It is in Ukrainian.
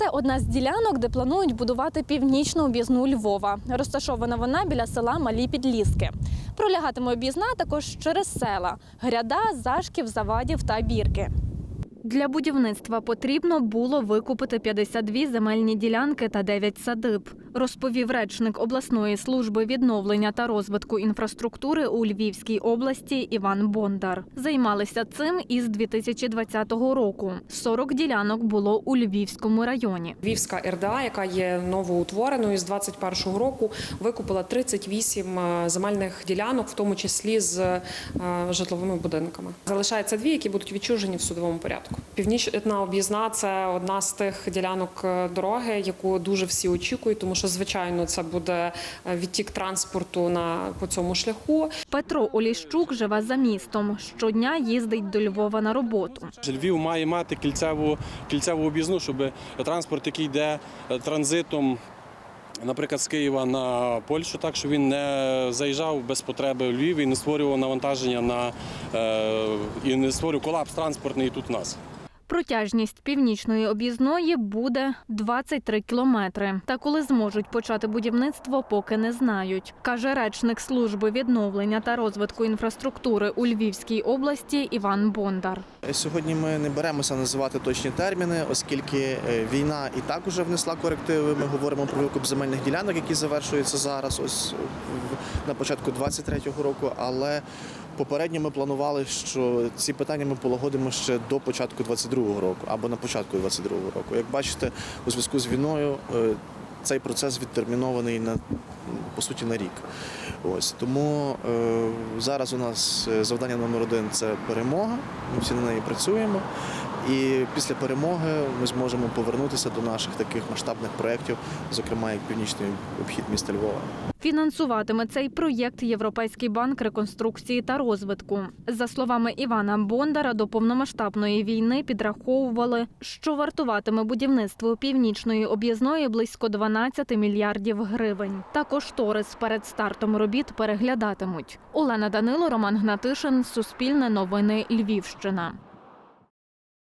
Це одна з ділянок, де планують будувати північну об'їзну Львова. Розташована вона біля села Малі Підліски. Пролягатиме об'їзна також через села Гряда, Зашків, Завадів та Бірки. Для будівництва потрібно було викупити 52 земельні ділянки та 9 садиб, розповів речник обласної служби відновлення та розвитку інфраструктури у Львівській області Іван Бондар. Займалися цим із 2020 року. 40 ділянок було у Львівському районі. Львівська РДА, яка є новоутвореною з 21-го року, викупила 38 е, земельних ділянок, в тому числі з е, житловими будинками. Залишається дві, які будуть відчужені в судовому порядку. Північна об'їзна це одна з тих ділянок е, дороги, яку дуже всі очікують, тому що звичайно це буде е, відтік транспорту на по цьому шляху. Петро Оліщук живе за містом. Щодня їздить до Львова на роботу. Львів має мати кільцеву, кільцеву об'їзну, щоб транспорт, який йде е, транзитом, наприклад, з Києва на Польщу, так щоб він не заїжджав без потреби в Львів і не створював навантаження на е, і не створював колапс транспортний тут у нас. Протяжність північної об'їзної буде 23 кілометри. Та коли зможуть почати будівництво, поки не знають, каже речник служби відновлення та розвитку інфраструктури у Львівській області Іван Бондар. Сьогодні ми не беремося називати точні терміни, оскільки е, війна і так уже внесла корективи. Ми говоримо про викуп земельних ділянок, які завершуються зараз, ось в- на початку 23-го року. Але попередньо ми планували, що ці питання ми полагодимо ще до початку 22-го року або на початку 22-го року. Як бачите, у зв'язку з війною. е, Цей процес відтермінований на по суті на рік. Ось тому е, зараз у нас е, завдання номер один це перемога. Ми всі на неї працюємо. І після перемоги ми зможемо повернутися до наших таких масштабних проєктів, зокрема як північний обхід міста Львова. Фінансуватиме цей проєкт Європейський банк реконструкції та розвитку. За словами Івана Бондара, до повномасштабної війни підраховували, що вартуватиме будівництво північної об'їзної близько 12 мільярдів гривень. Також кошторис перед стартом робіт переглядатимуть. Олена Данило, Роман Гнатишин, Суспільне новини Львівщина.